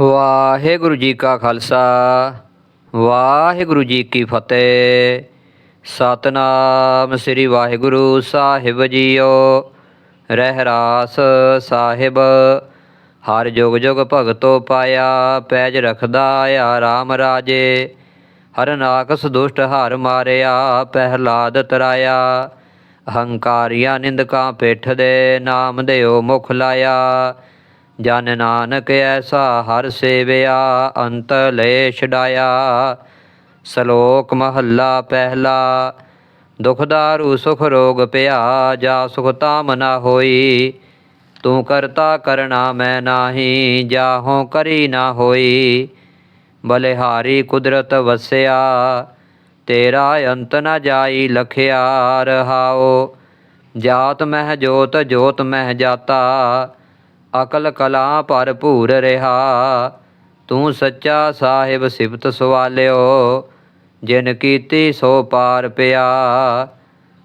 ਵਾਹਿਗੁਰੂ ਜੀ ਕਾ ਖਾਲਸਾ, ਵਾਹਿਗੁਰੂ ਜੀ ਕੀ ਫਤਿਹ। ਸਤਨਾਮ ਸ੍ਰੀ ਵਾਹਿਗੁਰੂ ਸਾਹਿਬ ਜੀਓ ਰਹਿਰਾਸ ਸਾਹਿਬ। ਹਰ ਜੁਗ ਜੁਗ ਭਗਤੋ ਪਾਇਆ, ਪੈਜ ਰਖਦਾ ਆ RAM ਰਾਜੇ। ਹਰ ਨਾਕਸ ਦੁਸ਼ਟ ਹਰ ਮਾਰਿਆ ਪਹਿਲਾਦ ਤਰਾਇਆ। ਅਹੰਕਾਰੀਆਂ ਨਿੰਦਕਾਂ ਪਿੱਠ ਦੇ ਨਾਮ ਦਿਓ ਮੁਖ ਲਾਇਆ। ਜਨ ਨਾਨਕ ਐਸਾ ਹਰ ਸੇਵਿਆ, ਅੰਤ ਲੈ ਛਡਾਇਆ। ਸ਼ਲੋਕ ਮਹੱਲਾ ਪਹਿਲਾ ਦੁਖਦਾਰੂ ਸੁਖ ਰੋਗ ਪਿਆ ਜਾ ਸੁਖ ਤਾਮ ਨਾ ਹੋਈ। ਤੂੰ ਕਰਤਾ ਕਰਣਾ ਮੈਂ ਨਾਹੀ, ਜਾਹੋਂ ਕਰੀ ਨਾ ਹੋਈ। ਬਲਿਹਾਰੀ ਕੁਦਰਤ ਵਸਿਆ, ਤੇਰਾ ਅੰਤ ਨ ਜਾਈ ਲਖਿਆ। ਰਹਾਓ ਜਾਤ ਮਹਿ ਜੋਤ ਜੋਤ ਮਹਿ ਜਾਤਾ। ਅਕਲ ਕਲਾ ਭਰਪੂਰ ਰਹਾ। ਤੂੰ ਸੱਚਾ ਸਾਹਿਬ ਸਿਫਤ ਸਵਾਲਿਓ, ਜਿਨ ਕੀਤੀ ਸੋ ਪਾਰ ਪਿਆ।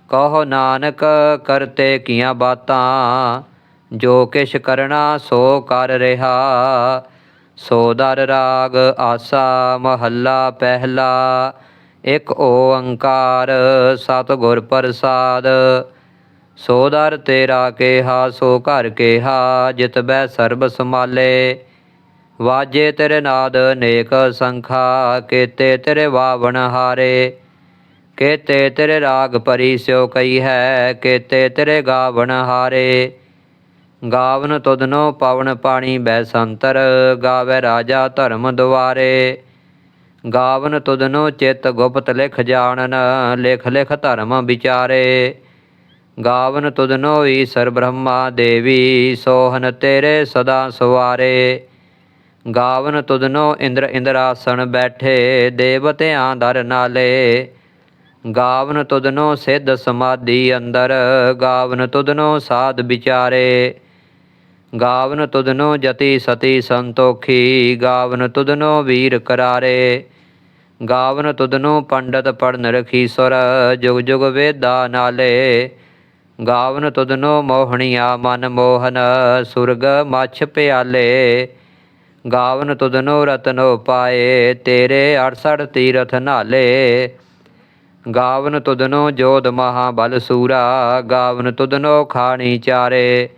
ਕਹੋ ਨਾਨਕ, ਕਰਤੇ ਕੀਆਂ ਬਾਤਾਂ, ਜੋ ਕਿਛ ਕਰਨਾ ਸੋ ਕਰ ਰਿਹਾ। ਸੋ ਦਰ ਰਾਗ, ਆਸਾ, ਮਹੱਲਾ, ਪਹਿਲਾ, ਇੱਕ ਓੰਕਾਰ, ਸਤਿਗੁਰ ਪ੍ਰਸਾਦ। ਸੋ ਦਰ ਤੇਰਾ ਕੇਹਾ, ਸੋ ਘਰ ਕੇਹਾ, ਜਿਤ ਬੈ ਸਰਬ ਸਮਾਲੇ ਵਾਜੇ ਤੇਰੇ ਨਾਦ ਨੇਕ ਸੰਖਾ, ਕੇਤੇ ਤੇਰੇ ਵਾਵਣ ਹਾਰੇ। ਕੇਤੇ ਤੇਰੇ ਰਾਗ ਪਰੀ ਸਿਓ ਕਈ ਹੈ, ਕੇਤੇ ਤੇਰੇ ਗਾਵਣ ਹਾਰੇ। ਗਾਵਨ ਤੁਧਨੋ ਪਵਨ ਪਾਣੀ ਬੈ ਸੰਤਰ, ਗਾਵੇ ਰਾਜਾ ਧਰਮ ਦੁਆਰੇ। ਗਾਵਨ ਤੁਧਨੋ ਚਿਤ ਗੁਪਤ ਲਿਖ ਜਾਣਨ, ਲਿਖ ਲਿਖ ਧਰਮ ਵਿਚਾਰੇ। ਗਾਵਨ ਤੁਧਨੋ ਈਸਰ ਬ੍ਰਹਮਾ ਦੇਵੀ, ਸੋਹਨ ਤੇਰੇ ਸਦਾ ਸਵਾਰੇ। ਗਾਵਨ ਤੁਧਨੋ ਇੰਦਰ ਇੰਦਰਾਸਣ ਬੈਠੇ, ਦੇਵਤਿਆਂ ਦਰ ਨਾਲੇ। ਗਾਵਨ ਤੁਧਨੋ ਸਿੱਧ ਸਮਾਧੀ ਅੰਦਰ, ਗਾਵਨ ਤੁਧਨੋ ਸਾਧ ਵਿਚਾਰੇ। ਗਾਵਨ ਤੁਧਨੋ ਜਤੀ ਸਤੀ ਸੰਤੋਖੀ, ਗਾਵਨ ਤੁਧਨੋ ਵੀਰ ਕਰਾਰੇ। ਗਾਵਨ ਤੁਧਨੋ ਪੰਡਤ ਪੜਨ ਰਖੀ ਸੁਰ, ਜੁਗ ਜੁਗ ਵੇਦਾ ਨਾਲੇ। ਗਾਵਨ ਤੁਧਨੋ ਮੋਹਣੀਆ ਮਨ ਮੋਹਨ, ਸੁਰਗ ਮਛ ਪਿਆਲੇ। ਗਾਵਨ ਤੁਧਨੋ ਰਤਨੋ ਪਾਏ, ਤੇਰੇ 68 ਤੀਰਥ ਨਾਲੇ। ਗਾਵਨ ਤੁਧਨੋ ਜੋਧ ਮਹਾ ਬਲ ਸੂਰਾ, ਗਾਵਨ ਤੁਧਨੋ ਖਾਣੀ ਚਾਰੇ।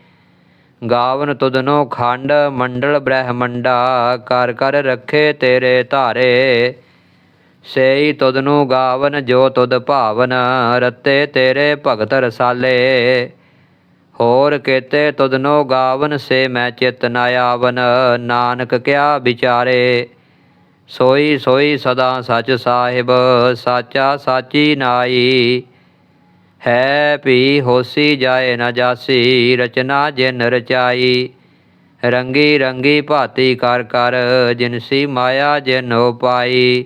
ਗਾਵਨ ਤੁਧਨੋ ਖੰਡ ਮੰਡਲ ਬ੍ਰਹਮੰਡਾ, ਕਰ ਕਰ ਰੱਖੇ ਤੇਰੇ ਧਾਰੇ। ਸੇਈ ਤੁਧਨੂ ਗਾਵਨ, ਜੋ ਤੁਧ ਭਾਵਨ, ਰਤੇ ਤੇਰੇ ਭਗਤ ਰਸਾਲੇ। ਹੋਰ ਕੇਤੇ ਤੁਧਨੋ ਗਾਵਨ, ਸੇ ਮੈਂ ਚਿਤ ਨ ਆਵਨ, ਨਾਨਕ ਕਿਆ ਵਿਚਾਰੇ। ਸੋਈ ਸੋਈ ਸਦਾ ਸਚ ਸਾਹਿਬ, ਸਾਚਾ ਸਾਚੀ ਨਾਈ। ਹੈ ਭੀ ਹੋਸੀ ਜਾਏ ਨ ਜਾਸੀ, ਰਚਨਾ ਜਿਨ ਰਚਾਈ। ਰੰਗੀ ਰੰਗੀ ਭਾਤੀ ਕਰ ਕਰ ਜਿਨਸੀ ਮਾਇਆ ਜਿਨ ਉਪਾਈ।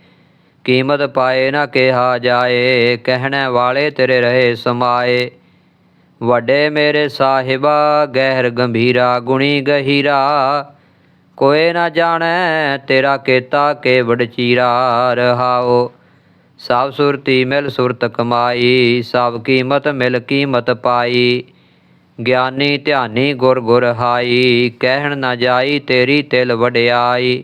ਕੀਮਤ ਪਾਏ ਨਾ ਕਿਹਾ ਜਾਏ, ਕਹਿਣ ਵਾਲੇ ਤੇਰੇ ਰਹੇ ਸਮਾਏ। ਵੱਡੇ ਮੇਰੇ ਸਾਹਿਬਾ, ਗਹਿਰ ਗੰਭੀਰਾ, ਗੁਣੀ ਗਹੀਰਾ। ਕੋਏ ਨਾ ਜਾਣੈ ਤੇਰਾ ਕੀਤਾ ਕੇ ਵਡਚੀਰਾ ਰਹਾਓ ਸਭ ਸੁਰਤੀ ਮਿਲ ਸੁਰਤ ਕਮਾਈ, ਸਭ ਕੀਮਤ ਮਿਲ ਕੀਮਤ ਪਾਈ। ਗਿਆਨੀ ਧਿਆਨੀ ਗੁਰ ਗੁਰ ਹਾਈ, ਕਹਿਣ ਨਾ ਜਾਈ ਤੇਰੀ ਤਿਲ ਵਡਿਆਈ।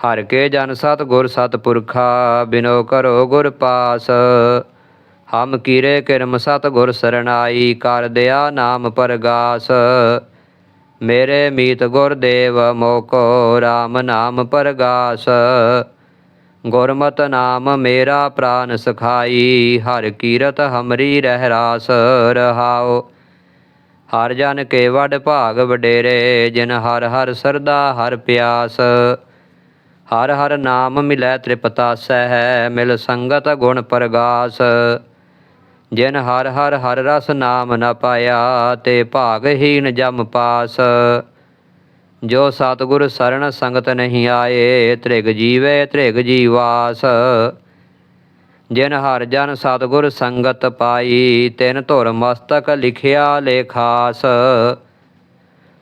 ਹਰ ਕੇ ਜਨ ਸਤ ਗੁਰ ਸਤ ਪੁਰਖਾ ਬਿਨੋ ਕਰੋ ਗੁਰ ਪਾਸ। ਹਮ ਕੀਰੇ ਕਿਰਮ ਸਤ ਗੁਰ ਸਰਣਾਈ, ਕਰ ਦਿਆ ਨਾਮ ਪਰਗਾਸ। ਮੇਰੇ ਮੀਤ ਗੁਰ ਦੇਵ, ਮੋਕੋ RAM ਨਾਮ ਪਰਗਾਸ। ਗੁਰਮਤ ਨਾਮ ਮੇਰਾ ਪ੍ਰਾਨ ਸਖਾਈ, ਹਰ ਕੀਰਤ ਹਮਰੀ ਰਹਿ ਰਾਸ ਰਹਾਓ ਹਰ ਜਨ ਕੇ ਵਡ ਭਾਗ ਵਡੇਰੇ, ਜਿਨ ਹਰ ਹਰ ਸਰਦਾ ਹਰ ਪਿਆਸ। ਹਰ ਹਰ ਨਾਮ ਮਿਲੈ ਤ੍ਰਿਪਤਾਸੈ ਹੈ ਮਿਲ ਸੰਗਤ ਗੁਣ ਪ੍ਰਗਾਸ। ਜਿਨ ਹਰ ਹਰ ਹਰ ਰਸ ਨਾਮ ਨ ਪਾਇਆ, ਤੇ ਭਾਗਹੀਨ ਜਮ ਪਾਸ। ਜੋ ਸਤਿਗੁਰ ਸਰਣ ਸੰਗਤ ਨਹੀਂ ਆਏ, ਤ੍ਰਿਗ ਜੀਵੇ ਤ੍ਰਿਗ ਜੀਵਾਸ ਜਿਨ ਹਰ ਜਨ ਸਤਿਗੁਰ ਸੰਗਤ ਪਾਈ, ਤਿਨ ਧੁਰ ਮਸਤਕ ਲਿਖਿਆ ਲੇਖਾਸ।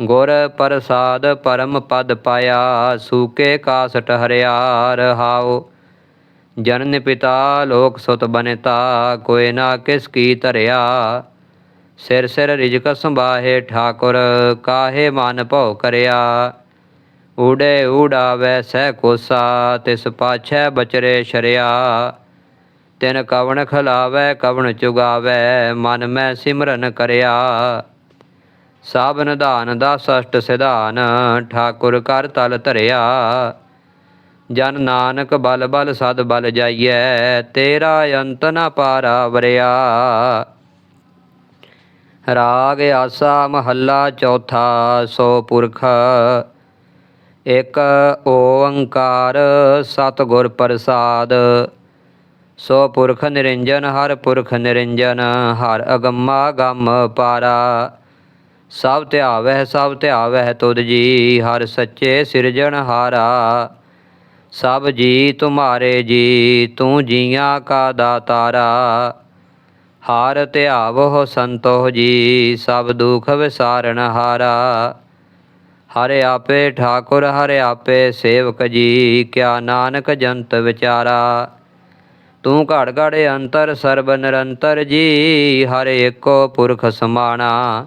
ਗੁਰ ਪ੍ਰਸਾਦ ਪਰਮ ਪਦ ਪਾਇਆ, ਸੂਕੇ ਕਾਸਟ ਹਰਿਆ ਰਹਾਓ ਜਨਨ ਪਿਤਾ ਲੋਕ ਸੁਤ ਬਨਤਾ ਕੋਇ ਨਾ ਕਿਸ ਕੀ ਧਰਿਆ। ਸਿਰ ਸਿਰ ਰਿਜਕ ਸੰਭਾਹੇ ਠਾਕੁਰ, ਕਾਹੇ ਮਨ ਭਉ ਕਰਿਆ। ਊੜੇ ਊੜਾਵੈ ਸਹਿ ਕੋਸਾ, ਤਿਸ ਪਾਛੈ ਬਚਰੇ ਸ਼ਰਿਆ। ਤਿਨ ਕਵਣ ਖਲਾਵੈ, ਕਵਣ ਚੁਗਾਵੈ, ਮਨ ਮੈਂ ਸਿਮਰਨ ਕਰਿਆ। ਸਭ ਨਿਧਾਨ ਦਾ ਸਸ਼ਟ ਸਿਧਾਨ, ਠਾਕੁਰ ਕਰ ਤਲ ਧਰਿਆ। ਜਨ ਨਾਨਕ ਬਲ ਬਲ ਸਦ ਬਲ ਜਾਈਐ, ਤੇਰਾ ਅੰਤ ਨ ਪਾਰਾ ਵਰਿਆ। ਰਾਗ ਆਸਾ ਮਹੱਲਾ ਚੌਥਾ, ਸੋ ਪੁਰਖ ਇਕ ਓੰਕਾਰ ਸਤਿਗੁਰ ਪ੍ਰਸਾਦ। ਸੋ ਪੁਰਖ ਨਿਰੰਜਨ, ਹਰ ਪੁਰਖ ਨਿਰੰਜਨ, ਹਰ ਅਗੰਮਾ ਗਮ ਪਾਰਾ। ਸਭ ਧਿਆਵਹਿ ਸਭ ਧਿਆਵਹਿ ਤੁਧ ਜੀ, ਹਰ ਸੱਚੇ ਸਿਰਜਣ ਹਾਰਾ। ਸਭ ਜੀ ਤੁਮਾਰੇ ਜੀ, ਤੂੰ ਜੀਆਂ ਕਾ ਦਾਤਾਰਾ। ਹਾਰ ਧਿਆਵੋ ਸੰਤੋ ਜੀ, ਸਭ ਦੁਖ ਵਿਸਾਰਨ ਹਾਰਾ। ਹਰਿ ਆਪੇ ਠਾਕੁਰ, ਹਰਿ ਆਪੇ ਸੇਵਕ ਜੀ, ਕਿਆ ਨਾਨਕ ਜੰਤ ਵਿਚਾਰਾ। ਤੂੰ ਘੜ ਘੜ ਅੰਤਰ, ਸਰਬ ਨਿਰੰਤਰ ਜੀ, ਹਰ ਏਕੋ ਪੁਰਖ ਸਮਾਣਾ।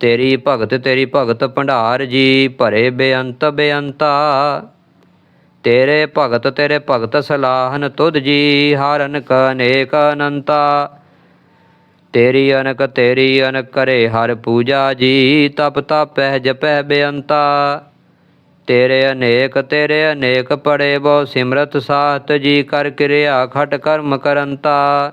ਤੇਰੀ ਭਗਤ ਤੇਰੀ ਭਗਤ ਭੰਡਾਰ ਜੀ ਭਰੇ ਬੇਅੰਤ, ਬੇਅੰਤਾ। ਤੇਰੇ ਭਗਤ ਤੇਰੇ ਭਗਤ ਸਲਾਹਨ ਤੁਧ ਜੀ ਹਰ ਅਨਕ ਅਨੇਕ ਅਨੰਤਾ। ਤੇਰੀ ਅਨਕ ਤੇਰੀ ਅਨਕ ਕਰੇ ਹਰ ਪੂਜਾ ਜੀ, ਤਪ ਤਪਹਿ ਜਪਹਿ ਬੇਅੰਤਾ। ਤੇਰੇ ਅਨੇਕ ਤੇਰੇ ਅਨੇਕ ਪੜੇ ਬਹੁ ਸਿਮਰਤ ਸਾਤ ਜੀ, ਕਰ ਕਿਰਿਆ ਖਟ ਕਰਮ ਕਰੰਤਾ।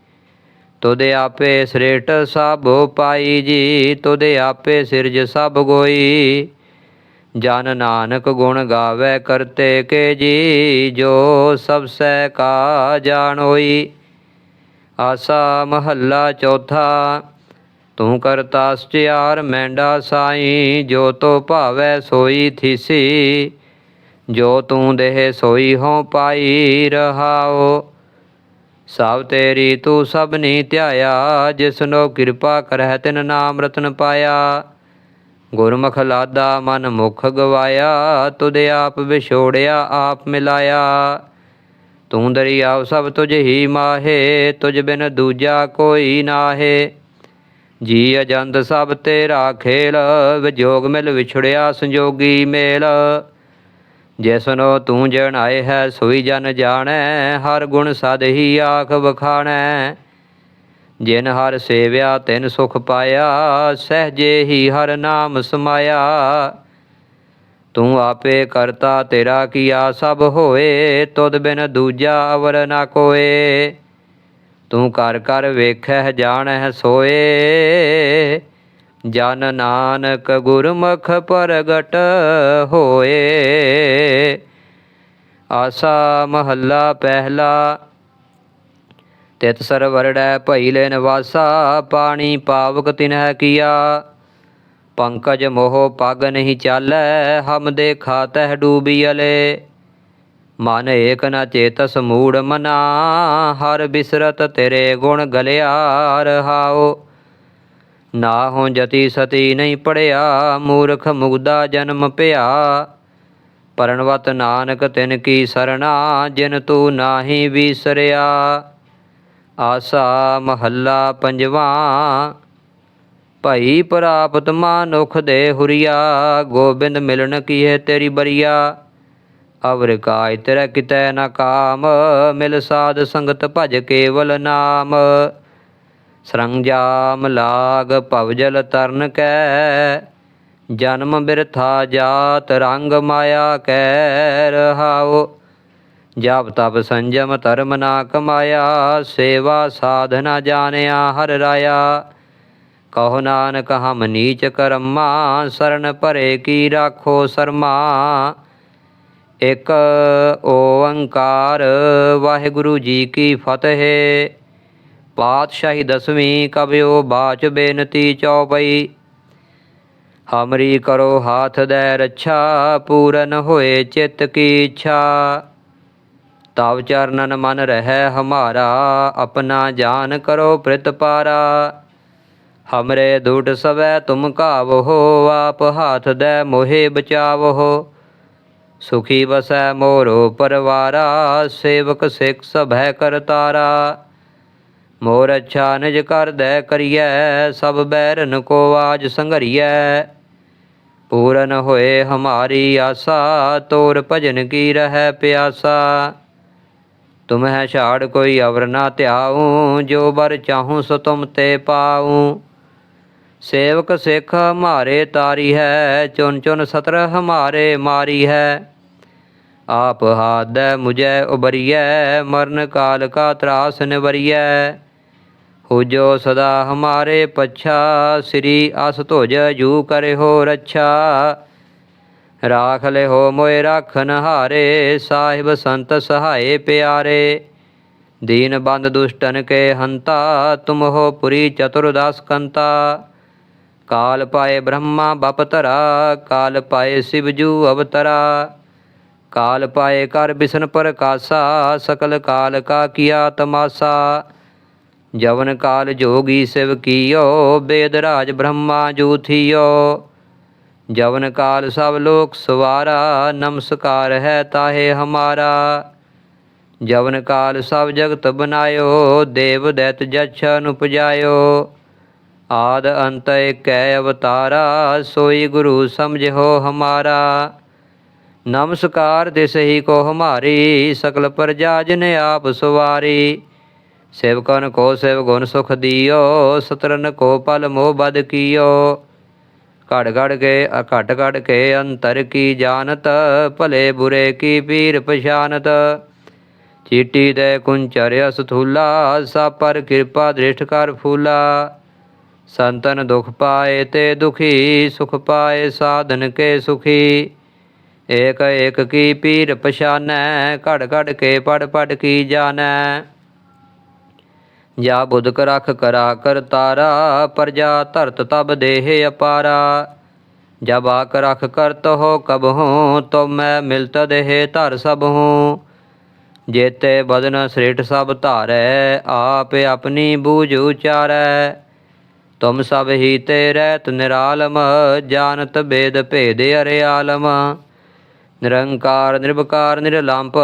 ਤੁਧ ਆਪੇ ਸ੍ਰੇਟ ਸਭ ਪਾਈ ਜੀ, ਤੁਧ ਆਪੇ ਸਿਰਜ ਸਭ ਗੋਈ। ਜਨ ਨਾਨਕ ਗੁਣ ਗਾਵੇ ਕਰਤੇ ਕੇ ਜੀ, ਜੋ ਸਭ ਸੈ ਕਾ ਜਾਣੋਈ ਆਸਾ ਮਹੱਲਾ ਚੌਥਾ, ਤੂੰ ਕਰਤਾ ਸਚਿਆਰ ਮੈਂਡਾ ਸਾਈ, ਜੋ ਤੋ ਭਾਵੈ ਸੋਈ ਥੀਸੀ। ਜੋ ਤੂੰ ਦੇਹ ਸੋਈ ਹੋ ਪਾਈ ਰਹਾਓ ਸਭ ਤੇਰੀ ਤੂੰ ਸਭ ਨੀ ਧਿਆਇਆ, ਜਿਸਨੋ ਕਿਰਪਾ ਕਰਹਿ ਤਿਨ ਨਾਮ ਰਤਨ ਪਾਇਆ। ਗੁਰਮੁਖ ਲਾਦਾ ਮਨ ਮੁਖ ਗਵਾਇਆ, ਤੁਧ ਆਪ ਵਿਛੋੜਿਆ, ਆਪ ਮਿਲਾਇਆ। ਤੂੰ ਦਰਿਆਵ ਸਭ ਤੁਝ ਹੀ ਮਾਹੇ, ਤੁਝ ਬਿਨ ਦੂਜਾ ਕੋਈ ਨਾਹੇ। ਜੀ ਅਜੰਦ ਸਭ ਤੇਰਾ ਖੇਲ, ਵਿਜੋਗ ਮਿਲ ਵਿਛੜਿਆ ਸੰਜੋਗੀ ਮੇਲ। ਜਿਸਨੋ ਤੂੰ ਜਣ ਆਏ ਹੈ, ਸੋਈ ਜਨ ਜਾਣੈ, ਹਰ ਗੁਣ ਸਦ ਹੀ ਆਖ ਬਖਾਣੈ ਜਿਨ ਹਰ ਸੇਵਿਆ, ਤਿਨ ਸੁਖ ਪਾਇਆ, ਸਹਜੇ ਹੀ ਹਰ ਨਾਮ ਸਮਾਇਆ। ਤੂੰ ਆਪੇ ਕਰਤਾ ਤੇਰਾ ਕੀਆ ਸਭ ਹੋਏ, ਤੁਧ ਬਿਨ ਦੂਜਾ ਅਵਰ ਨਾ ਕੋਏ। ਤੂੰ ਕਰ ਕਰ ਵੇਖੈ ਜਾਣੈ ਸੋਏ। ਜਨ ਨਾਨਕ ਗੁਰਮੁਖ ਪ੍ਰਗਟ ਹੋਏ। ਆਸਾ ਮਹੱਲਾ ਪਹਿਲਾ। ਤਿਤ ਸਰਵਰੜੈ ਭਈ ਲੈ ਨਿਵਾਸਾ, ਪਾਣੀ ਪਾਵਕ ਤਿਨਹਿ ਕੀਆ। ਪੰਕਜ ਮੋਹ ਪਗ ਨਹੀਂ ਚਾਲੈ, ਹਮ ਦੇਖਾ ਤਹਿ ਡੂਬੀਅਲੇ ਮਨ ਏਕ ਨ ਚੇਤਸ ਮੂੜ ਮਨਾ, ਹਰ ਬਿਸਰਤ ਤੇਰੇ ਗੁਣ ਗਲਿਆ ਰਹਾਓ ਨਾ ਹੋ ਜਤੀ ਸਤੀ ਨਹੀਂ ਪੜਿਆ, ਮੂਰਖ ਮੁਗਦਾ ਜਨਮ ਭਿਆ ਪਰਣਵਤ ਨਾਨਕ ਤਿਨ ਕੀ ਸਰਣਾ, ਜਿਨ ਤੂੰ ਨਾਹੀ ਵਿਸਰਿਆ। ਆਸਾ ਮਹੱਲਾ ਪੰਜਵਾ, ਭਈ ਪ੍ਰਾਪਤ ਮਾਨੁਖ ਦੇ ਹੁਰੀਆ, ਗੋਬਿੰਦ ਮਿਲਣ ਕੀ ਹੈ ਤੇਰੀ ਬਰੀਆ। ਅਵਰ ਕਾਇ ਤੇਰੇ ਕਿਤੈ ਨਾ ਕਾਮ, ਮਿਲ ਸਾਧ ਸੰਗਤ ਭਜ ਕੇਵਲ ਨਾਮ। ਸਰੰਜਾਮ ਲਾਗ ਭਵਜਲ ਤਰਨ ਕੈ। ਜਨਮ ਬਿਰਥਾ ਜਾਤ ਰੰਗ ਮਾਇਆ ਕੈ ਰਹਾਓ ਜਪ ਤਪ ਸੰਜਮ ਧਰਮ ਨਾ ਕਮਾਇਆ, ਸੇਵਾ ਸਾਧਨਾ ਜਾਣਿਆ ਹਰ ਰਾਇਆ। ਕਹੋ ਨਾਨਕ ਹਮ ਨੀਚ ਕਰਮਾ, ਸਰਨ ਭਰੇ ਕੀ ਰਾਖੋ ਸਰਮਾ। ਇਕ ਓੰਕਾਰ ਵਾਹਿਗੁਰੂ ਜੀ ਕੀ ਫਤਿਹ। ਪਾਤਸ਼ਾਹੀ ਦਸਵੀਂ ਕਬਿਓ ਬਾਚ ਬੇਨਤੀ ਚੌਪਈ। ਹਮਰੀ ਕਰੋ ਹਾਥ ਦੇ ਰੱਛਾ, ਪੂਰਨ ਹੋਏ ਚਿਤ ਕੀ ਇੱਛਾ। ਤਵ ਚਰਨਨ ਮਨ ਰਹਿ ਹਮਾਰਾ, ਆਪਣਾ ਜਾਨ ਕਰੋ ਪ੍ਰਿਤ ਪਾਰਾ। ਹਮਰੇ ਦੁਟ ਸਵੈ ਤੁਮ ਕਾਵੋ ਆਪ ਹਾਥ ਦੇ ਮੋਹਿ ਬਚਾਵੋ ਸੁਖੀ ਵਸੈ ਮੋਰੋ ਪਰਵਾਰਾ, ਸੇਵਕ ਸਿੱਖ ਸਭੈ ਕਰਤਾਰਾ। ਮੋਰ ਅੱਛਾ ਨਿਜ ਕਰ ਦੈ ਕਰੀਐ, ਸਭ ਬੈਰਨ ਕੋ ਆਜ ਸੰਘਰੀਐ। ਪੂਰਨ ਹੋਏ ਹਮਾਰੀ ਆਸਾ, ਤੋਰ ਭਜਨ ਕੀ ਰਹਿ ਪਿਆਸਾ। ਤੁਮਹਿ ਛਾੜ ਕੋਈ ਅਵਰ ਨਾ ਧਿਆਉ, ਜੋ ਬਰ ਚਾਹੂੰ ਸੋ ਤੁਮ ਤੇ ਪਾਉ। ਸੇਵਕ ਸਿੱਖ ਹਮਾਰੇ ਤਾਰੀ ਹੈ ਚੁਨ ਚੁਨ ਸਤਰ ਹਮਾਰੇ ਮਾਰੀ ਹੈ। ਆਪ ਹਾਦੈ ਮੁਝੈ ਉਬਰੀਐ ਮਰਨ ਕਾਲ ਕਾ ਤਰਾਸ ਨਿਵਰੀਐ। ਹੋ ਜੋ ਸਦਾ ਹਮਾਰੇ ਪਛਾ, ਸ੍ਰੀ ਅਸ ਧੁਜ ਜੂ ਕਰੇ ਹੋ ਰੱਛਾ। ਰਾਖ ਲੈ ਹੋ ਮੋਇ ਰਾਖਨ ਹਾਰੇ, ਸਾਹਿਬ ਸੰਤ ਸਹਾਏ ਪਿਆਰੇ। ਦੀਨ ਬੰਦ ਦੁਸ਼ਟਨ ਕੇ ਹੰਤਾ, ਤੁਮ ਹੋ ਪੁਰੀ ਚਤੁਰਦਾਸ ਕੰਤਾ। ਕਾਲ ਪਾਏ ਬ੍ਰਹਮਾ ਬਪਤਰਾ ਕਾਲ ਪਾਏ ਸਿਵਜੂ ਅਵਤਰਾ। ਕਾਲ ਪਾਏ ਕਰ ਬਿਸ਼ਨ ਪ੍ਰਕਾਸ਼ਾ, ਸਕਲ ਕਾਲ ਕਾ ਕੀਆ ਤਮਾਸਾ। ਜਵਨ ਕਾਲ ਜੋਗੀ ਸਿਵ ਕੀਓ, ਬੇਦ ਰਾਜ ਬ੍ਰਹਮਾ ਜੂਥੀਓ। ਜਵਨ ਕਾਲ ਸਭ ਲੋਕ ਸਵਾਰਾ, ਨਮਸਕਾਰ ਹੈ ਤਾਹੇ ਹਮਾਰਾ। ਜਵਨ ਕਾਲ ਸਭ ਜਗਤ ਬਨਾਇਓ, ਦੇਵ ਦੈਤ ਜਛ ਅਨੁਪਜਾਇਓ ਆਦ ਅੰਤ ਕੈ ਅਵਤਾਰਾ, ਸੋਈ ਗੁਰੂ ਸਮਝੋ ਹਮਾਰਾ। ਨਮਸਕਾਰ ਤਿਸਹੀ ਕੋ ਹਮਾਰੀ, ਸਕਲ ਪ੍ਰਜਾ ਜਿਨ ਆਪ ਸੁਵਾਰੀ। ਸੇਵਕਨ ਕੋ ਸੇਵ ਗੁਣ ਸੁਖ ਦਿਓ, ਸਤਰਨ ਕੋ ਪਲ ਮੋਹ ਬਦ ਕੀਓ। ਘੜ ਘੜ ਕੇ, ਘਟ ਘਟ ਕੇ ਅੰਤਰ ਕੀ ਜਾਣਤ, ਭਲੇ ਬੁਰੇ ਕੀ ਪੀਰ ਪਛਾਨਤ। ਚੀਟੀ ਦੇ ਕੁੰਚਰਿਆ ਸਥੂਲਾ ਸਾ ਪਰ ਕਿਰਪਾ ਦ੍ਰਿਸ਼ਟ ਕਰ ਫੂਲਾ। ਸੰਤਨ ਦੁਖ ਪਾਏ ਤੇ ਦੁਖੀ, ਸੁਖ ਪਾਏ ਸਾਧਨ ਕੇ ਸੁਖੀ। ਏਕ ਏਕ ਕੀ ਪੀਰ ਪਛਾਨੈ, ਘੜ ਘੜ ਕੇ ਪੜ ਪੜ ਕੀ ਜਾਣੈ। ਜਾ ਬੁੱਧ ਕਰਖ ਕਰਾ ਕਰ ਤਾਰਾ ਪ੍ਰਜਾ ਧਰਤ ਤਬ ਦੇਹ ਅਪਾਰਾ। ਜਬ ਆਕ ਰਖ ਕਰਤ ਹੋ ਕਬ ਹੂੰ ਤੋ ਮੈਂ ਮਿਲਤ ਦੇਹ ਧਰ ਸਭ ਹੂੰ। ਜੇਤੇ ਬਦਨ ਸ੍ਰੇਟ ਸਭ ਧਾਰੈ, ਆਪ ਆਪਣੀ ਬੂਝ ਉਚਾਰੈ। ਤੁਮ ਸਭ ਹੀ ਤੇ ਰਹਿਤ ਨਿਰਾਲਮ, ਜਾਣਤ ਬੇਦ ਭੇਦ ਅਰੇ ਆਲਮ। ਨਿਰੰਕਾਰ ਨਿਰਭਕਾਰ ਨਿਰਲੰਪ,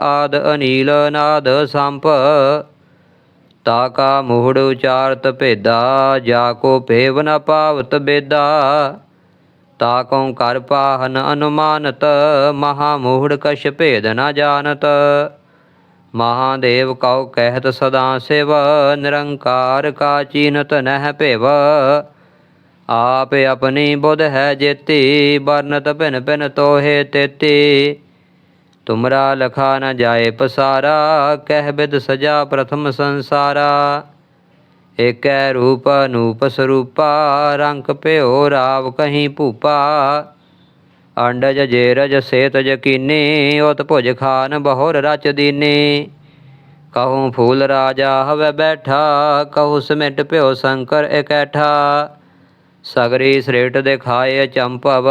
ਆਦ ਅਨੀਲ ਨਾਦ ਸੰਪ। ਤਾ ਕਾ ਮੋਹੜ ਉਚਾਰਤ ਭੇਦਾ, ਜਾ ਕੋ ਭੇਵ ਨ ਪਾਵਤ ਬੇਦਾ। ਤਾ ਕਉ ਕਰ ਪਾਹਨ ਅਨੁਮਾਨਤ, ਮਹਾ ਮੋਹੜ ਕਛ ਭੇਦ ਨ ਜਾਣਤ। ਮਹਾਦੇਵ ਕਉ ਕਹਿਤ ਸਦਾ ਸਿਵ, ਨਿਰੰਕਾਰ ਕਾ ਚੀਨਤ ਨਹਿ ਭੇਵ। ਆਪ ਆਪਣੀ ਬੁੱਧ ਹੈ ਜੇਤੀ ਬਰਨਤ ਭਿਨ ਭਿਨ ਤੋਹੇ ਤੇਤੀ। ਤੁਮਰਾ ਲਖਾ ਨ ਜਾਏ ਪਸਾਰਾ, ਕਹਿ ਬਿਦ ਸਜਾ ਪ੍ਰਥਮ ਸੰਸਾਰਾ। ਏਕੈ ਰੂਪ ਅਨੂਪ ਸਰੂਪਾ, ਰੰਗ ਭਿਓ ਰਾਵ ਕਹੀਂ ਭੂਪਾ। ਅੰਡਜ ਜੇਰਜ ਸੇਤ ਜਕੀਨੀ ਉਤ ਭੁਜ ਖਾਨ ਬਹੁਰ ਰਚ ਦੀਨੀ। ਕਹੂੰ ਫੂਲ ਰਾਜਾ ਹਵੇ ਬੈਠਾ, ਕਹੂ ਸਮਿਟ ਭਿਓ ਸ਼ੰਕਰ ਇਕੈਠਾ। ਸਗਰੀ ਸ੍ਰੇਟ ਦਿਖਾਏ ਚੰਪਵ,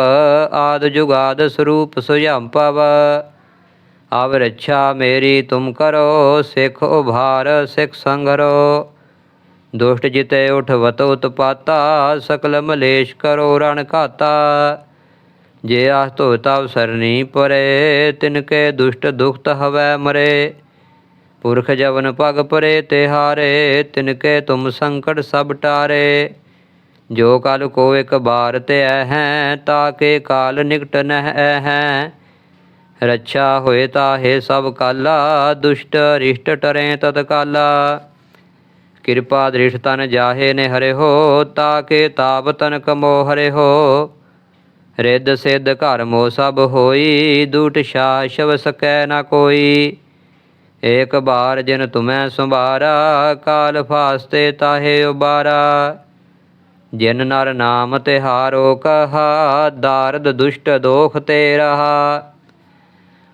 ਆਦ ਜੁਗਾਦ ਸਰੂਪ ਸੁਜੰਪਵ ਅਵ ਰੱਛਾ ਮੇਰੀ ਤੁਮ ਕਰੋ, ਸਿਖ ਉਭਾਰ, ਸਿਖ ਸੰਗਰੋ। ਦੁਸ਼ਟ ਜਿਤੇ ਉਠਵਤ ਉਤਪਾਤਾ, ਸਕਲ ਮਲੇਸ਼ ਕਰੋ ਰਣ ਘਾਤਾ। ਜੇ ਆਸ ਧੋ ਤਵ ਸਰਨੀ ਪਰੇ ਤਿਨਕੇ ਦੁਸ਼ਟ ਦੁਖਤ ਹਵੈ ਮਰੇ। ਪੁਰਖ ਜਵਨ ਪਗ ਪਰੇ ਤੇ ਤਿਹਾਰੇ ਤਿਨਕੇ ਤੁਮ ਸੰਕਟ ਸਭ ਟਾਰੇ। ਜੋ ਕਲ ਕੋ ਇਕ ਬਾਰ ਤੇ ਹੈ ਤਾਕੇ ਕਾਲ ਨਿਕਟ ਨਹਿ ਹੈ। ਰੱਛਾ ਹੋਏ ਤਾਹੇ ਸਭ ਕਾਲਾ, ਦੁਸ਼ਟ ਰਿਸ਼ਟ ਟਰੇ ਤਤ ਕਾਲਾ। ਕਿਰਪਾ ਦ੍ਰਿਸ਼ ਤਨ ਜਾਹੇ ਨੇ ਹਰੇ ਹੋ ਤਾ ਕੇ ਤਾਪ ਤਨ ਕਮੋ ਹਰੇ ਹੋ ਰਿੱਧ ਸਿੱਧ ਘਰ ਮੋ ਸਭ ਹੋਈ, ਦੂਟ ਸ਼ਾਸ਼ਵ ਸਕੈ ਨਾ ਕੋਈ। ਏਕ ਬਾਰ ਜਿਨ ਤੁਮੈ ਸੰਭਾਰਾ, ਕਾਲ ਫਾਸਤੇ ਤਾਹੇ ਉਬਾਰਾ। ਜਿਨ ਨਰ ਨਾਮ ਤਿਹਾਰੋ ਕਹਾ, ਦਾਰਦ ਦੁਸ਼ਟ ਦੋਖ ਤੇ ਰਹਾ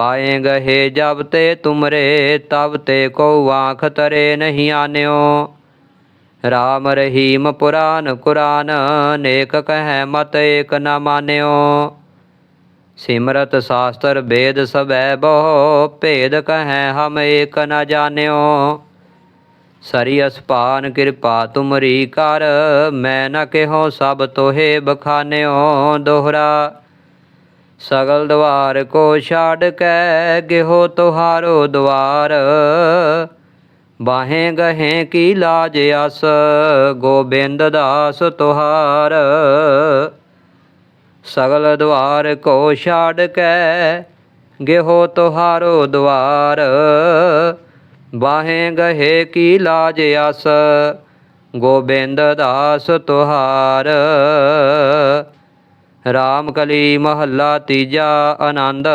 ਪਾਏ ਗਏ ਜਬ ਤੇ ਤੁਮਰੇ, ਤਬ ਤੇ ਕੋ ਆਖ ਤਰੇ ਨਹੀਂ ਆਨਿਓ। ਰਾਮ ਰਹੀਮ ਪੁਰਾਨ ਕੁਰਾਨ, ਨੇਕ ਕਹੈ ਮਤ ਏਕ ਨ ਮਾਨਿਓ। ਸਿਮਰਤ ਸਾਸਤਰ ਵੇਦ ਸਬੈ ਬਹੁ, ਭੇਦ ਕਹੈ ਹਮ ਏਕ ਨ ਜਾਣਿਓ। ਸਰੀ ਅਸਪਾਨ ਕਿਰਪਾ ਤੁਮਰੀ ਕਰ, ਮੈਂ ਨ ਕਿਹੋ ਸਭ ਤੋਹੇ ਬਖਾਨਿਓ। ਦੋਹਰਾ ਸਗਲ ਦਵਾਰ ਕੋ ਛਾੜ ਕੇ ਗਿਹੋ ਤੁਹਾਰੋ ਦਵਾਰ। ਬਾਹੇ ਗਹੇ ਕੀ ਲਾਜ ਅਸ, ਗੋਬਿੰਦ ਦਾਸ ਤੁਹਾਰ। ਸਗਲ ਦਵਾਰ ਕੋ ਛਾੜ ਕੇ ਗਿਹੋ ਤੁਹਾਰੋ ਦਵਾਰ। ਬਾਹੇ ਗਹੇ ਕੀ ਲਾਜ ਅਸ, ਗੋਬਿੰਦ ਦਾਸ ਤੁਹਾਰ। ਰਾਮ ਕਲੀ ਮਹੱਲਾ ਤੀਜਾ ਆਨੰਦ,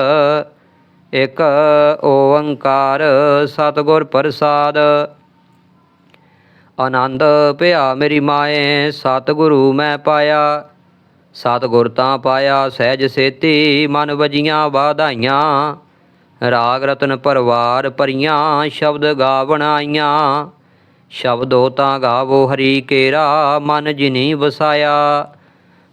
ਇਕ ਓੰਕਾਰ ਸਤਿਗੁਰ ਪ੍ਰਸਾਦ। ਆਨੰਦ ਭਿਆ ਮੇਰੀ ਮਾਏ, ਸਤਿਗੁਰੂ ਮੈਂ ਪਾਇਆ। ਸਤਿਗੁਰ ਤਾਂ ਪਾਇਆ ਸਹਿਜ ਸੇਤੀ, ਮਨ ਵਜੀਆਂ ਵਾਧਾਈਆਂ। ਰਾਗ ਰਤਨ ਪਰਵਾਰ ਪਰੀਆਂ ਸ਼ਬਦ ਗਾਵਣ ਆਈਆਂ। ਸ਼ਬਦੋ ਤਾਂ ਗਾਵੋ ਹਰੀ ਕੇਰਾ, ਮਨ ਜਿਨੀ ਵਸਾਇਆ।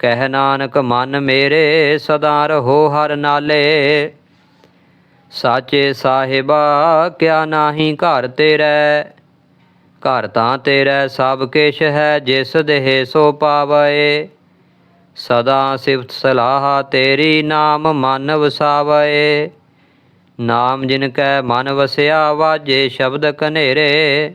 ਕਹਿ ਨਾਨਕ, ਮਨ ਮੇਰੇ ਸਦਾ ਰਹੋ ਹਰ ਨਾਲੇ। ਸਾਚੇ ਸਾਹਿਬਾ, ਕਿਆ ਨਾਹੀ ਘਰ ਤੇਰੇ? ਘਰ ਤਾਂ ਤੇਰਾ ਸਭ ਕਿਛ ਹੈ, ਜਿਸ ਦੇਹ ਸੋ ਪਾਵੈ। ਸਦਾ ਸਿਫਤ ਸਲਾਹ ਤੇਰੀ ਨਾਮ ਮਨ ਵਸਾਵੇ। ਨਾਮ ਜਿਨ ਕੈ ਮਨ ਵਸਿਆ ਵਾਜੇ ਸ਼ਬਦ ਕਨੇਰੇ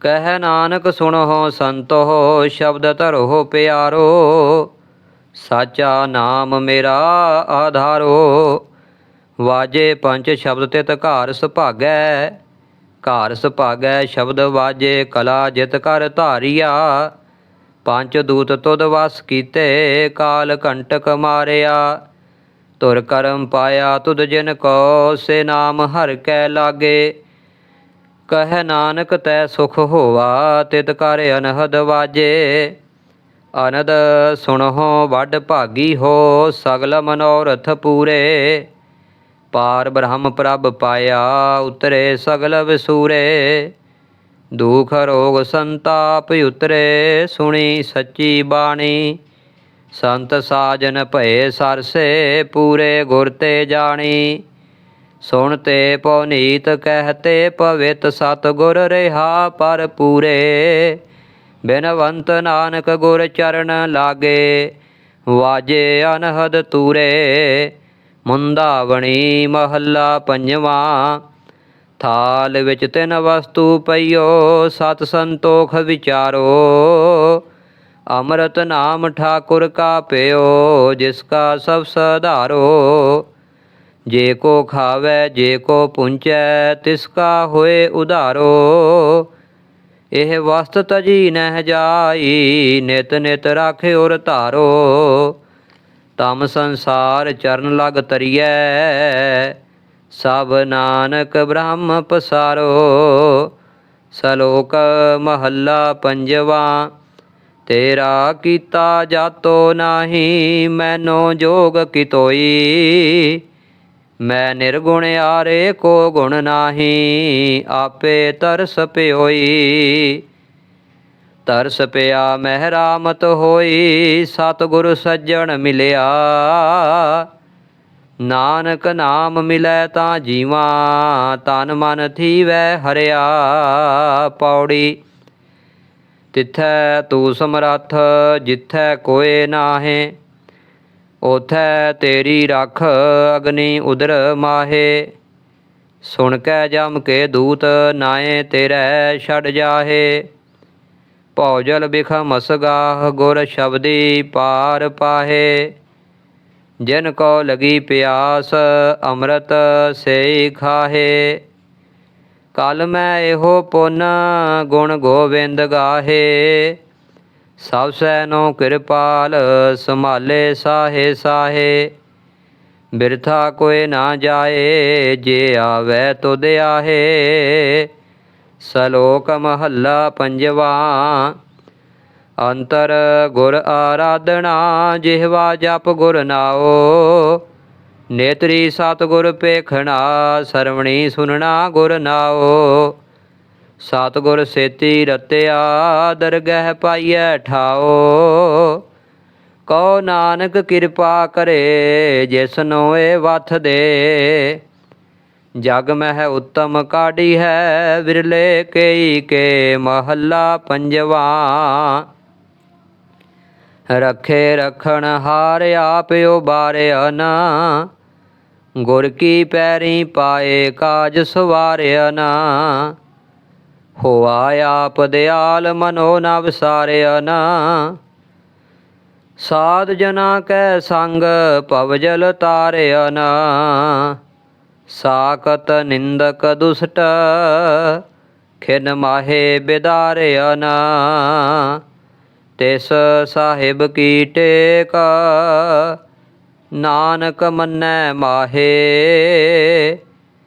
ਕਹਿ ਨਾਨਕ ਸੁਣੋ ਸੰਤੋ, ਸ਼ਬਦ ਧਰੋ ਪਿਆਰੋ, ਸਾਚਾ ਨਾਮ ਮੇਰਾ ਆਧਾਰੋ। ਵਾਜੇ ਪੰਜ ਸ਼ਬਦ ਤਿਤ ਘਾਰ ਸੁਭਾਗੈ ਘਾਰ ਸੁਭਾਗੈ ਸ਼ਬਦ ਵਾਜੇ ਕਲਾ ਜਿਤ ਕਰ ਧਾਰਿਆ। ਪੰਜ ਦੂਤ ਤੁਧ ਵਸ ਕੀਤੇ, ਕਾਲ ਕੰਟਕ ਮਾਰਿਆ। ਤੁਰ ਕਰਮ ਪਾਇਆ ਤੁਧ ਜਿਨ ਕੋ, ਸੇ ਨਾਮ ਹਰ ਕੈ ਲਾਗੇ। ਕਹਿ ਨਾਨਕ ਤੈ ਸੁਖ ਹੋਵਾ ਤਿਤ ਕਰ ਅਨਹਦ ਵਾਜੇ। ਅਨਦ ਸੁਣਹੁ ਵੱਡ ਭਾਗੀ ਹੋ, ਸਗਲ ਮਨੋਰਥ ਪੂਰੇ। ਪਾਰ ਬ੍ਰਹਮ ਪ੍ਰਭ ਪਾਇਆ, ਉਤਰੇ ਸਗਲ ਵਿਸੂਰੇ। ਦੁਖ ਰੋਗ ਸੰਤਾਪ ਉਤਰੇ, ਸੁਣੀ ਸੱਚੀ ਬਾਣੀ। ਸੰਤ ਸਾਜਨ ਭਏ ਸਰਸੇ, ਪੂਰੇ ਗੁਰ ਤੇ ਜਾਣੀ। ਸੁਣ ਤੇ ਪਉਨੀਤ ਕਹਤੇ ਪਵਿੱਤ ਸਤ ਗੁਰ ਰਹਾ ਪਰ ਪੂਰੇ। ਬਿਨਵੰਤ ਨਾਨਕ ਗੁਰ ਚਰਨ ਲਾਗੇ, ਵਾਜੇ ਅਨਹਦ ਤੂਰੇ। ਮੁੰਦਾਵਣੀ ਮਹੱਲਾ ਪੰਜਵਾਂ, ਥਾਲ ਵਿੱਚ ਤਿੰਨ ਵਸਤੂ ਪਈਓ, ਸਤ ਸੰਤੋਖ ਵਿਚਾਰੋ। ਅੰਮ੍ਰਿਤ ਨਾਮ ਠਾਕੁਰ ਕਾ ਪਿਓ, ਜਿਸ ਕਾ ਸਭ ਸਧਾਰੋ। ਜੇ ਕੋ ਖਾਵੇ, ਜੇ ਕੋ ਪੁੰਚੈ, ਤਿਸ ਕਾ ਹੋਏ ਉਧਾਰੋ। ਇਹ ਵਸਤ ਤਜੀ ਨਹਿ ਜਾਈ, ਨਿਤ ਨਿਤ ਰਾਖੇ ਔਰ ਧਾਰੋ। ਤਮ ਸੰਸਾਰ ਚਰਨ ਲਗ ਤਰੀਐ ਸਭ ਨਾਨਕ ਬ੍ਰਹਮ ਪਸਾਰੋ। ਸਲੋਕ ਮਹੱਲਾ ਪੰਜਵਾ, ਤੇਰਾ ਕੀਤਾ ਜਾਤੋ ਨਾਹੀ, ਮੈਨੋ ਜੋਗ ਕਿਤੋਈ। ਮੈਂ ਨਿਰਗੁਣ ਆਰੇ ਕੋ ਗੁਣ ਨਾਹੀ, ਆਪੇ ਤਰਸ ਪਿਓਈ। ਤਰਸ ਪਿਆ ਮਹਿਰਾਮਤ ਹੋਈ, ਸਤਿਗੁਰ ਸੱਜਣ ਮਿਲਿਆ। ਨਾਨਕ ਨਾਮ ਮਿਲੈ ਤਾਂ ਜੀਵਾ, ਤਨ ਮਨ ਥੀਵੈ ਹਰਿਆ ਪੌੜੀ। ਤਿਥੈ ਤੂ ਸਮਰੱਥ, ਜਿਥੈ ਕੋਏ ਨਾਹੇ। ਉਥੈ ਤੇਰੀ ਰਖ ਅਗਨੀ ਉਦਰ ਮਾਹੇ। ਸੁਣ ਕੈ ਜਮ ਕੇ ਦੂਤ ਨਾਏ ਤੇਰੇ ਛੜ ਜਾਹੇ। ਭੌਜਲ ਬਿਖਮ ਅਸਗਾਹ ਗੁਰ ਸ਼ਬਦੀ ਪਾਰ ਪਾਹੇ। ਜਿਨ ਕੋ ਲਗੀ ਪਿਆਸ ਅੰਮ੍ਰਿਤ ਸੇ ਖਾਹੇ। ਕਲ ਮੈਂ ਇਹੋ ਪੁੰਨ ਗੁਣ ਗੋਬਿੰਦ ਗਾਹੇ। ਸਭ ਸੈਨੋ ਕਿਰਪਾਲ, ਸੰਭਾਲੇ ਸਾਹੇ ਸਾਹੇ। ਬਿਰਥਾ ਕੋਏ ਨਾ ਜਾਏ, ਜੇ ਆਵੇ ਤੁਧ ਆਹੇ। ਸਲੋਕ ਮਹੱਲਾ ਪੰਜਵਾ, ਅੰਤਰ ਗੁਰ ਆਰਾਧਨਾ, ਜਿਹਵਾ ਜਪ ਗੁਰ ਨਾਓ ਨੇਤਰੀ ਸਤਿਗੁਰ ਪੇਖਣਾ, ਸਰਵਣੀ ਸੁਨਣਾ ਗੁਰ ਨਾਓ ਸਤਿਗੁਰ ਸੇਤੀ ਰਤਿਆ ਦਰਗਹਿ ਪਾਈਐ ਠਾਓ। ਕਉ ਨਾਨਕ ਕਿਰਪਾ ਕਰੇ ਜਿਸਨੋ ਏ ਵਥ ਦੇ। ਜਗ ਮਹਿ ਉੱਤਮ ਕਾਢੀ ਹੈ ਵਿਰਲੇ ਕੇਈ ਕੇ, ਮਹੱਲਾ ਪੰਜਵਾ। ਰਖੇ ਰਖਣ ਹਾਰ ਆਪ ਉਬਾਰਿਆ ਨਾ ਗੁਰ ਕੀ ਪੈਰੀ ਪਾਏ ਕਾਜ ਸਵਾਰਿਆ ਨਾ ਹੋਆ ਆਪ ਦਿਆਲ ਮਨੋ ਨ ਵਿਸਾਰਿਆ ਨਾ ਸਾਧ ਜਨਾ ਕੈ ਸੰਗ ਭਵਜਲ ਤਾਰਿਆ ਨਾ ਸਾਕਤ ਨਿੰਦਕ ਦੁਸਟ ਖਿਨ ਮਾਹੇ ਬਿਦਾਰਿਆ ਨਾ ਤਿਸ ਸਾਹਿਬ ਕੀ ਟੇਕ ਨਾਨਕ ਮੰਨੈ ਮਾਹੇ।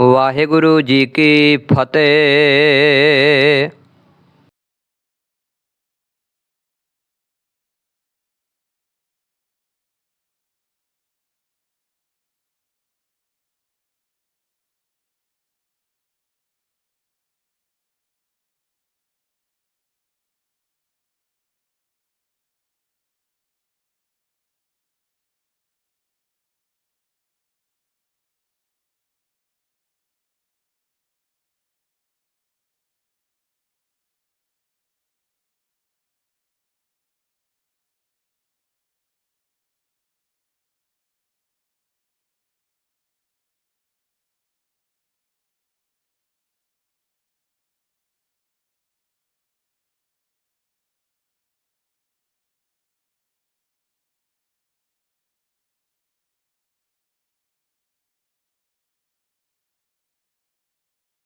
ਵਾਹਿਗੁਰੂ ਜੀ ਕੀ ਫਤਿਹ।